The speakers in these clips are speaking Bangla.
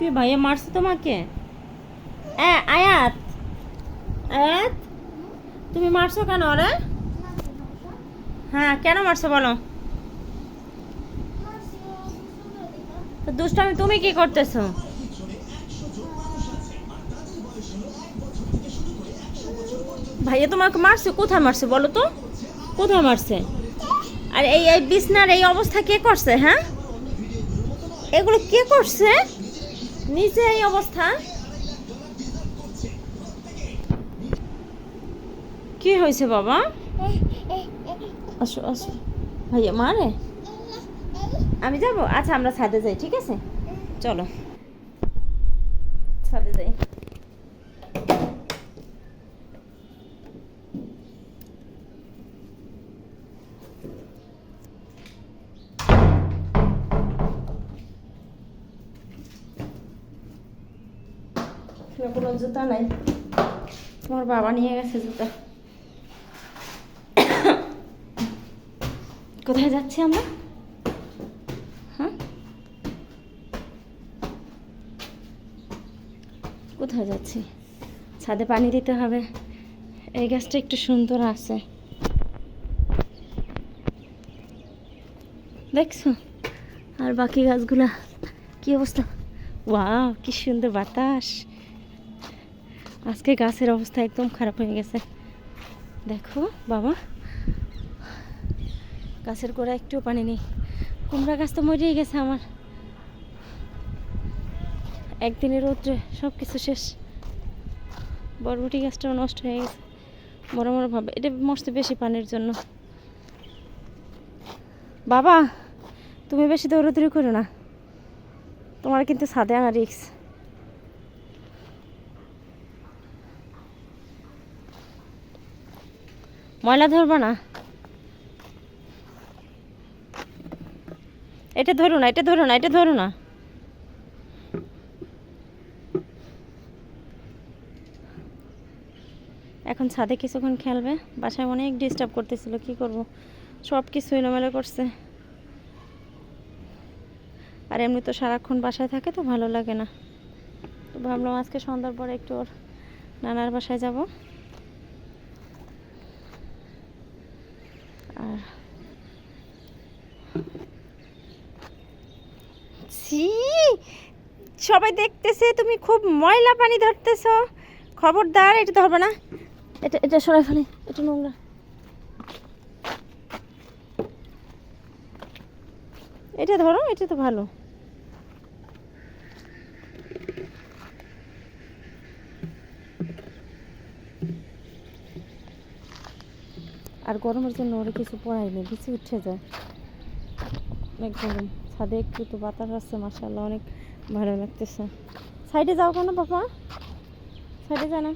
কি ভাইয়া, মারছে তোমাকে? আয়াত। আয়াত, তুমি মারছো কেন ওরে? হ্যাঁ কেন মারছো বলো? তো দুষ্টামি তুমি কি করতেছো? ভাইয়া, তোমাকে মারছে, কোথায় মারছে বলো তো? কোথায় মারছে? আর এই এই বিছনার এই অবস্থা কে করছে হ্যাঁ? এগুলো কে করছে? নিচে এই অবস্থা। কি হয়েছে বাবা? আসো আসো। ভাইয়া, মারে। আমি যাব? আচ্ছা আমরা ছাদে যাই, ঠিক আছে? চলো। ছাদে যাই। কোনো জুতা নাই। তোমার বাবা নিয়ে গেছে জুতা। কোথায় যাচ্ছি আমরা? হ্যাঁ? কোথায় যাচ্ছি? ছাদে পানি দিতে হবে। এই গাছটা একটু সুন্দর আছে। দেখছ? আর বাকি গাছগুলা কি অবস্থা? ওয়াও, কি সুন্দর বাতাস। আজকে গাছের অবস্থা একদম খারাপ হয়ে গেছে। দেখো, বাবা। গাছের গোড়া একটুও পানি নেই। কুমড়া গাছ তো মরেই গেছে আমার। একদিনের রোদ্রে সব কিছু শেষ। বরবটি গাছটাও নষ্ট হয়ে গেছে। বড় ভাবে। এটা মরছে বেশি পানির জন্য। বাবা, তুমি বেশি দৌড়াদৌড়ি করো না। তোমার কিন্তু ছাদে আনা রিক্স ময়লা ধরবো না। এটা ধরো না, এটা ধরো না, এটা ধরো না। এখন ছাদে কিছুক্ষণ খেলবে, বাসায় অনেক ডিস্টার্ব করতেছিল, কি করব? সব কিছু এলোমেলো করছে। আর এমনি তো সারাক্ষণ বাসায় থাকে তো ভালো লাগে না। তো ভাবলাম আজকে সন্ধ্যার পরে একটু ওর নানার বাসায় যাব আর ছি সবাই দেখতেছে, তুমি খুব ময়লা পানি ধরতেছো। খবরদার, এটা ধরবে না। এটা এটা সরাই ফেলে, এটা নোংরা। এটা ধরো, এটা তো ভালো। আর গরমের জন্য ওরা কিছু পড়াইনি বেশি উঠে যায়। অনেক গরম। ছাদে একটু তো বাতাস আসছে মাসাল্লাহ অনেক ভালো লাগতেছে। সাইডে যাও কেন বাবা? সাইডে যা না।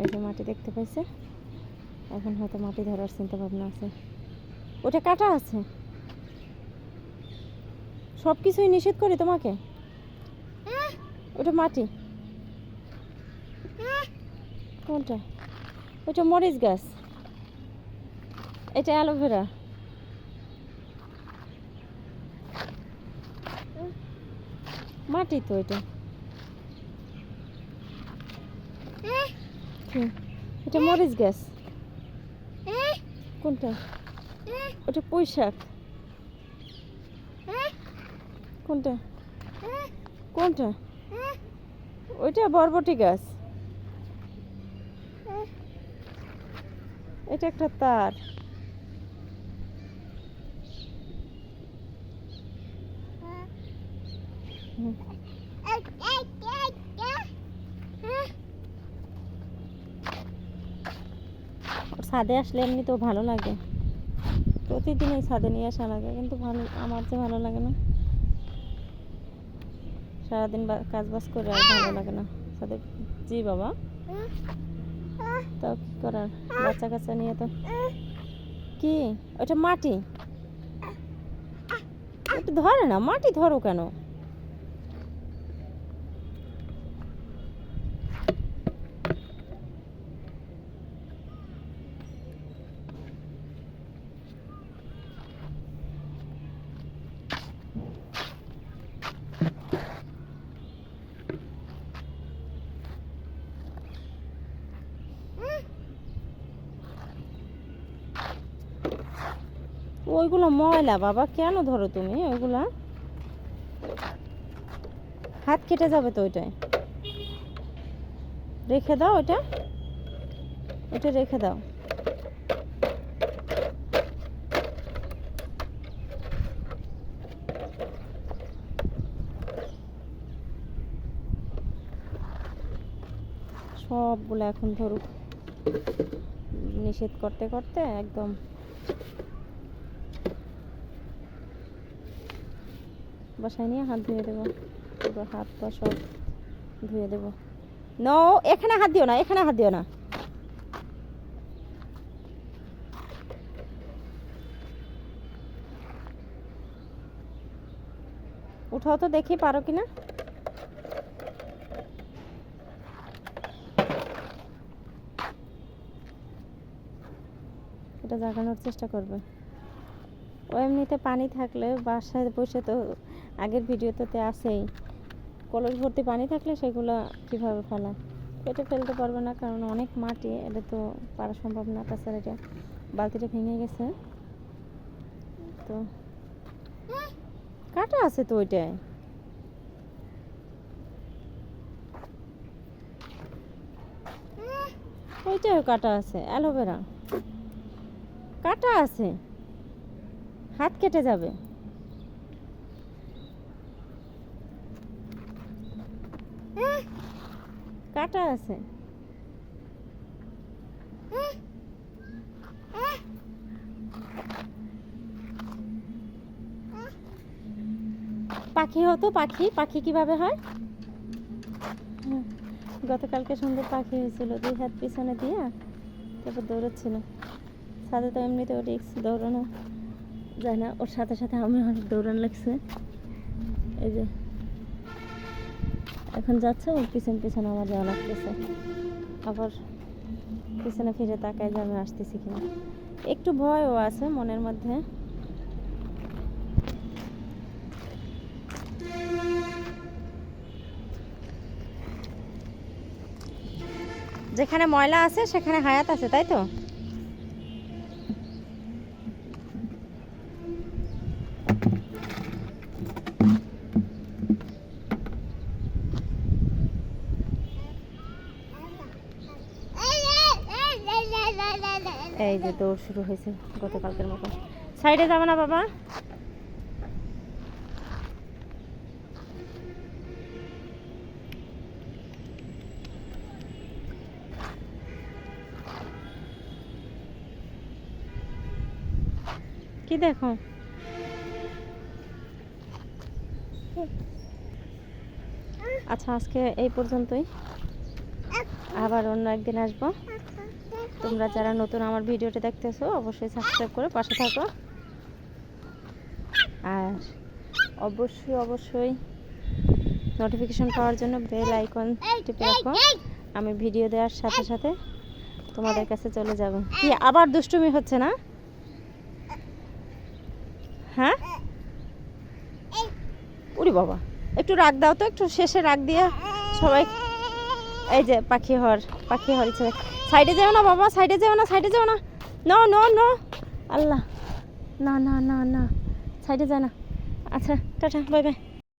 এই যে মাটি দেখতে পাইছে। এখন হয়তো মাটি ধরার চিন্তা ভাবনা আছে। ওটা কাটা আছে? সব কিছুই নিষেধ করি তোমাকে? ওটা মাটি। কোনটা? ওটা মরিচ গাছ। এটা অ্যালোভেরা। মাটি তো এটা। এটা মরিচ গাছ। কোনটা? ওটা পুঁই শাক। কোনটা? কোনটা? ওইটা বরবটি গাছ। এটা একটা তার। হুম। ওর ছাদে আসলে এমনি তো ভালো লাগে। প্রতিদিন এই ছাদে নিয়ে আসা লাগে, কিন্তু ভালো, আমার যে ভালো লাগে না। সারাদিন কাজ বাজ করে আর ভালো লাগে না। ছাদে জি বাবা। তাও কি করার? বাচ্চা কাচ্চা নিয়ে তো। কি? ওটা মাটি। ধরে না, মাটি ধরো কেন? ওইগুলো ময়লা, বাবা, কেন ধরো তুমি ওইগুলা? হাত কেটে যাবে তো ওইটায়। রেখে দাও ওটা ওটা রেখে দাও। সবগুলো এখন ধরুক। নিষেধ করতে করতে একদম বাসায় নিয়ে হাত ধুয়ে দেবো। পুরো হাত পা সব ধুয়ে দেবো। নো এখানে হাত দিও না, এখানে হাত দিও না। উঠাও তো দেখি পারো কিনা। এটা জাগানোর চেষ্টা করবে। ও এমনিতে পানি থাকলে বাসায় বসে তো আগের ভিডিওতে আছেই। কলস ভর্তি পানি থাকলে সেগুলো কীভাবে ফেলা পেটে ফেলতে পারবে না, কারণ অনেক মাটি, এটা তো পারা সম্ভব না, তাছাড়া এটা বালতিটা ভেঙে গেছে। তো কাটা আছে তো ওইটায়। ওইটাও কাটা আছে, অ্যালোভেরা। কাটা আছে। হাত কেটে যাবে। কাটা আছে। পাখি হতো পাখি পাখি কীভাবে হয়? গতকালকে সুন্দর পাখি হয়েছিল, দুই হাত পিছনে দিয়া তারপর দৌড়াচ্ছিল। সাথে তো এমনিতে ও রিক্স দৌড়ানো যায় না, ওর সাথে সাথে আমি অনেক দৌড়ান লাগছে। এই যে এখন যাচ্ছে ওর পিছন পিছনে আমার যাওয়া লাগতেছে। আবার পিছনে ফিরে তাকায় যে আমি আসতেছি কিনা। একটু ভয়ও আছে মনের মধ্যে। যেখানে ময়লা আছে, সেখানে হায়াত আছে, তাই তো? এই যে দৌড় শুরু হয়েছে গতকালকের মতো। সাইডে যাবে না বাবা? কি দেখো? আচ্ছা আজকে এই পর্যন্তই। আবার অন্য একদিন আসব। তোমরা যারা নতুন আমার ভিডিওটা দেখতেছো, অবশ্যই সাবস্ক্রাইব করে পাশে থাকো। আর অবশ্যই অবশ্যই নোটিফিকেশন পাওয়ার জন্য বেল আইকন টিপে রাখো। আমি ভিডিও দেওয়ার সাথে সাথে তোমাদের কাছে চলে যাব। কি, আবার দুষ্টুমি হচ্ছে না? হ্যাঁ? উরি বাবা, একটু রাগ দাও তো, একটু শেষে রাগ দিয়ে সবাই এই যে পাখি হর পাখি হর ইচ্ছে সাইডে যেও না বাবা, সাইডে যেও না, সাইডে যেও না। ন ন ন। আল্লাহ। না না না না। সাইডে যায় না। আচ্ছা টাটা, বাই বাই।